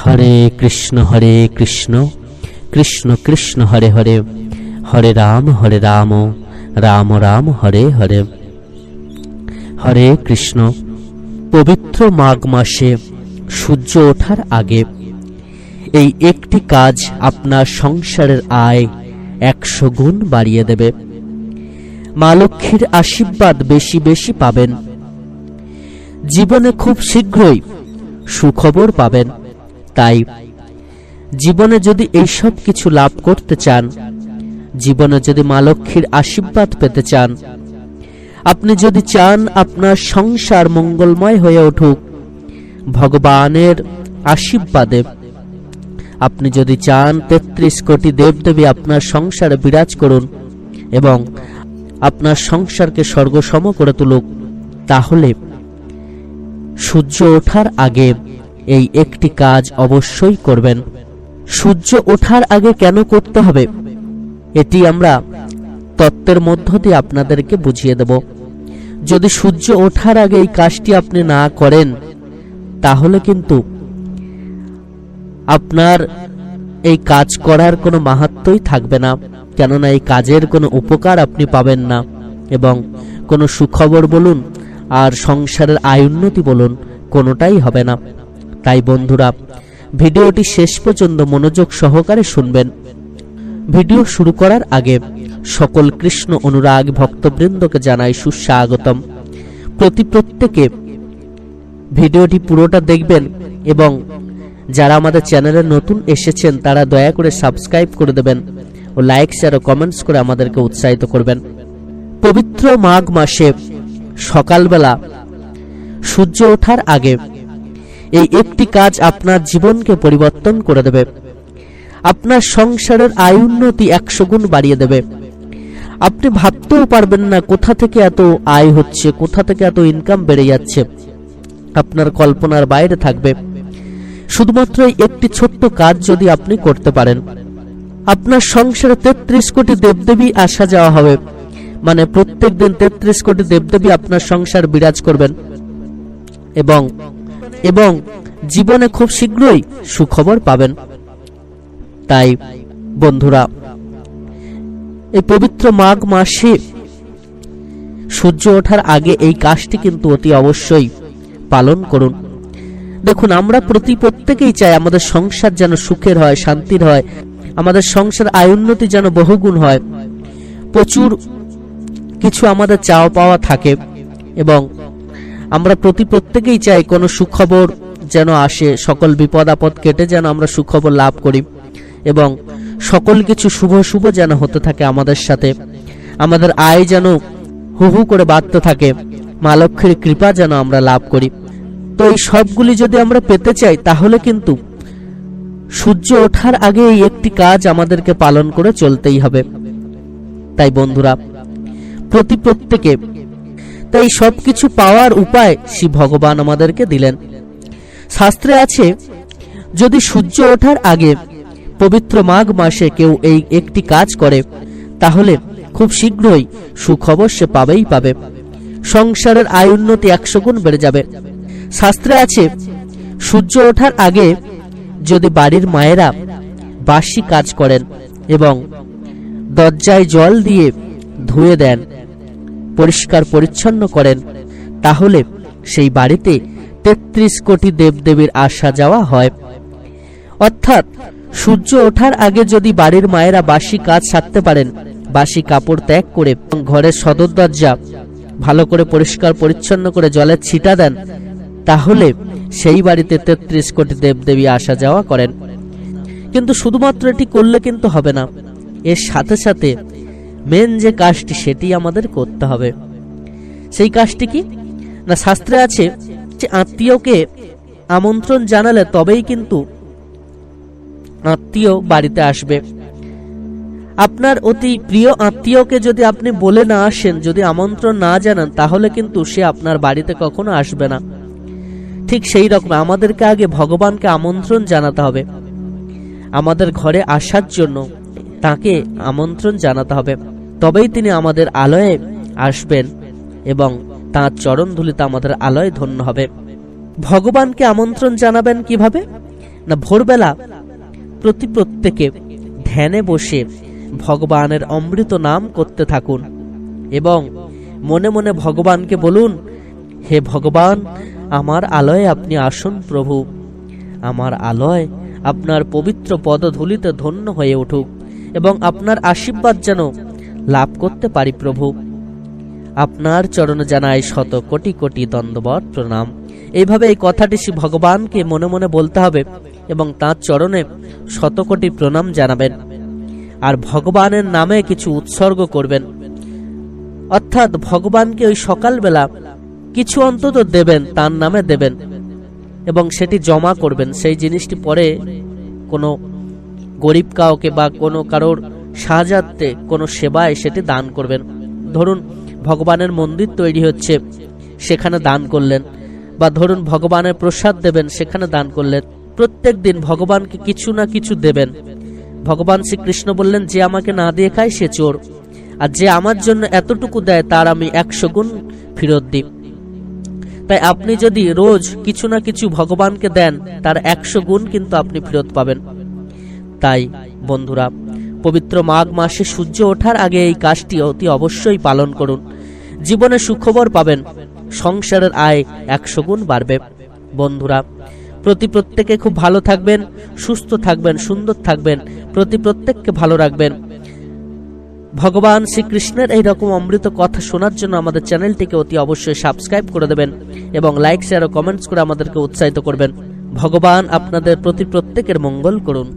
হরে কৃষ্ণ হরে কৃষ্ণ কৃষ্ণ কৃষ্ণ, হরে হরে হরে রাম হরে রাম রাম রাম, হরে হরে। হরে কৃষ্ণ, পবিত্র মাঘ মাসে সূর্য ওঠার আগে এই একটি কাজ আপনার সংসারের আয় একশো গুণ বাড়িয়ে দেবে। মা লক্ষ্মীর আশীর্বাদ বেশি বেশি পাবেন। জীবনে খুব শীঘ্রই সুখবর পাবেন। তাই জীবনে যদি এইসব কিছু লাভ করতে চান, জীবনে যদি মা লক্ষ্মীর আশীর্বাদ পেতে চান, আপনি যদি চান আপনার সংসার মঙ্গলময় হয়ে উঠুক, ভগবানের আশীর্বাদে আপনি যদি চান তেত্রিশ কোটি দেবদেবী আপনার সংসারে বিরাজ করুন এবং আপনার সংসারকে স্বর্গসম করে তুলুক, তাহলে সূর্য ওঠার আগে এই একটি কাজ অবশ্যই করবেন। সূর্য ওঠার আগে কেন করতে হবে? এটি আমরা তত্ত্বের মধ্য দিয়ে আপনাদেরকে বুঝিয়ে দেব। যদি সূর্য ওঠার আগে এই কাজটি আপনি না করেন, তাহলে কিন্তু আপনার এই কাজ করার কোনো মাহাত্মই থাকবে না, কেননা এই কাজের কোনো উপকার আপনি পাবেন না এবং কোনো সুখবর বলুন আর সংসারের আয় উন্নতি বলুন কোনোটাই হবে না। তাই বন্ধুরা, ভিডিওটি শেষ পর্যন্ত মনোযোগ সহকারে শুনবেন। ভিডিও শুরু করার আগে সকল কৃষ্ণ অনুরাগ ভক্তবৃন্দকে জানাই সুস্বাগতম। প্রতি প্রত্যেকে ভিডিওটি পুরোটা দেখবেন এবং যারা আমাদের চ্যানেলে নতুন এসেছেন, তারা দয়া করে সাবস্ক্রাইব করে দেবেন ও লাইক শেয়ার ও কমেন্টস করে আমাদেরকে উৎসাহিত করবেন। পবিত্র মাঘ মাসে সকালবেলা সূর্য ওঠার আগে এই একটি কাজ আপনার জীবনকে পরিবর্তন করে দেবে। আপনার সংসারের আয় উন্নতি একশো গুণ বাড়িয়ে দেবে। আপনি ভাবতেও পারবেন না কোথা থেকে এত আয় হচ্ছে, কোথা থেকে এত ইনকাম বেড়ে যাচ্ছে। আপনার কল্পনার বাইরে থাকবে। শুধুমাত্র একটি ছোট্ট কাজ যদি আপনি করতে পারেন। আপনার সংসারে তেত্রিশ কোটি দেবদেবী আসা যাওয়া হবে। মানে প্রত্যেক দিন তেত্রিশ কোটি দেবদেবী আপনার সংসার বিরাজ করবেন। এবং এবং জীবনে খুব শীঘ্রই সুখবর পাবেন। তাই, বন্ধুরা, এই পবিত্র মাঘ মাসে সূর্য ওঠার আগে এই কাজটি কিন্তু অতি অবশ্যই পালন করুন। দেখুন, আমরা প্রতি প্রত্যেকেই চাই আমাদের সংসার যেন সুখের হয়, শান্তির হয়, আমাদের সংসার আয় উন্নতি যেন বহুগুণ হয়। প্রচুর কিছু আমাদের চাওয়া পাওয়া থাকে এবং আমরা প্রতি প্রত্যেকেই চাই কোনো সুখবর যেন আসে, সকল বিপদ আপদ কেটে যেন আমরা সুখবর লাভ করি এবং সকল কিছু শুভ শুভ যেন হতে থাকে আমাদের সাথে। আমাদের আয় যেন হু হু করে বাড়তে থাকে। মা লক্ষ্মীর কৃপা যেন আমরা লাভ করি। তো এই সবগুলি যদি আমরা পেতে চাই, তাহলে কিন্তু সূর্য ওঠার আগে এই একটি কাজ আমাদেরকে পালন করে চলতেই হবে। তাই বন্ধুরা, প্রতি প্রত্যেকে তাই সবকিছু পাওয়ার উপায় শ্রী ভগবান আমাদেরকে দিলেন। শাস্ত্রে আছে, যদি সূর্য ওঠার আগে পবিত্র মাঘ মাসে কেউ এই একটি কাজ করে, তাহলে খুব শীঘ্রই সুখবর সে পাবেই পাবে। সংসারের আয় উন্নতি একশো গুণ বেড়ে যাবে। শাস্ত্রে আছে, সূর্য ওঠার আগে যদি বাড়ির মায়েরা বাসি কাজ করেন এবং দরজায় জল দিয়ে ধুয়ে দেন পরিষ্কার পরিচ্ছন্ন করেন, তাহলে সেই বাড়িতে তেত্রিশ কোটি দেবদেবীর আসা যাওয়া হয়। অর্থাৎ সূর্য ওঠার আগে যদি বাড়ির মায়েরা বাসি কাজ সারতে পারেন, বাসি কাপড় ত্যাগ করে ঘরের সদর দরজা ভালো করে পরিষ্কার পরিচ্ছন্ন করে জলের ছিটা দেন, তাহলে সেই বাড়িতে তেত্রিশ কোটি দেবদেবী আসা যাওয়া করেন। কিন্তু শুধুমাত্র এটি করলে কিন্তু হবে না। এর সাথে সাথে মেন যে কাজটি সেটি আমাদের করতে হবে। সেই কাজটি কি? না, শাস্ত্রে আছে যে আত্মীয়কে আমন্ত্রণ জানালে তবেই কিন্তু আত্মীয় বাড়িতে আসবে। আপনার অতি প্রিয় আত্মীয়কে যদি আপনি বলে না আসেন, যদি আমন্ত্রণ না জানান, তাহলে কিন্তু সে আপনার বাড়িতে কখনো আসবে না। ঠিক সেই রকম আমাদেরকে আগে ভগবানকে আমন্ত্রণ জানাতে হবে। আমাদের ঘরে আসার জন্য তাকে আমন্ত্রণ জানাতে হবে। তবেই তিনি আমাদের আলয়ে আসবেন এবং তাঁর চরণ ধুলিতে আমাদের আলয় ধন্য হবে। ভগবানকে আমন্ত্রণ জানাবেন কীভাবে? না, ভোরবেলা প্রতি প্রত্যেকে ধ্যানে বসে ভগবানের অমৃত নাম করতে থাকুন এবং মনে মনে ভগবানকে বলুন, হে ভগবান, আমার আলয়ে আপনি আসুন প্রভু। আমার আলয় আপনার পবিত্র পদধূলিতে ধন্য হয়ে উঠুক এবং আপনার আশীর্বাদ যেন লাভ করতে পারি প্রভু। আপনার চরণে জানাই শত কোটি কোটি দণ্ডবত প্রণাম। এইভাবে এই কথাটি শ্রী ভগবানকে মনে মনে বলতে হবে এবং তাঁর চরণে শত কোটি প্রণাম জানাবেন। আর ভগবানের নামে কিছু উৎসর্গ করবেন। অর্থাৎ ভগবানকে ওই সকালবেলা কিছু অন্তত দেবেন, তার নামে দেবেন এবং সেটি জমা করবেন। সেই জিনিসটি পরে কোনো গরিব কাউকে বা কোনো কারোর সাহায্যার্থে কোনো সেবায় সেটি দান করবেন। ধরুন, ভগবানের মন্দির তৈরি হচ্ছে, সেখানে দান করলেন। বা ধরুন, ভগবানের প্রসাদ দেবেন, সেখানে দান করলেন। প্রত্যেক দিন ভগবানকে কিছু না কিছু দেবেন। ভগবান শ্রীকৃষ্ণ বললেন, যে আমাকে না দিয়ে খায়, সে চোর। আর যে আমার জন্য এতটুকু দেয়, তার আমি একশো গুণ ফেরত দিই। তাই আপনি যদি রোজ কিছু না কিছু ভগবানকে দেন, তার একশো গুণ কিন্তু আপনি ফেরত পাবেন। তাই, বন্ধুরা পবিত্র মাঘ মাসে সূর্য ওঠার আগে এই কাজটি অতি অবশ্যই পালন করুন। জীবনে সুখবর পাবেন। সংসারের আয় একশো গুণ বাড়বে। বন্ধুরা, প্রতি প্রত্যেকে খুব ভালো থাকবেন, সুস্থ থাকবেন, সুন্দর থাকবেন। প্রতি প্রত্যেককে ভালো রাখবেন। ভগবান শ্রীকৃষ্ণের এই রকম অমৃত কথা শোনার জন্য আমাদের চ্যানেলটিকে অতি অবশ্যই সাবস্ক্রাইব করে দেবেন এবং লাইক, শেয়ার ও কমেন্টস করে আমাদেরকে উৎসাহিত করবেন। ভগবান আপনাদের প্রতি প্রত্যেকের মঙ্গল করুন।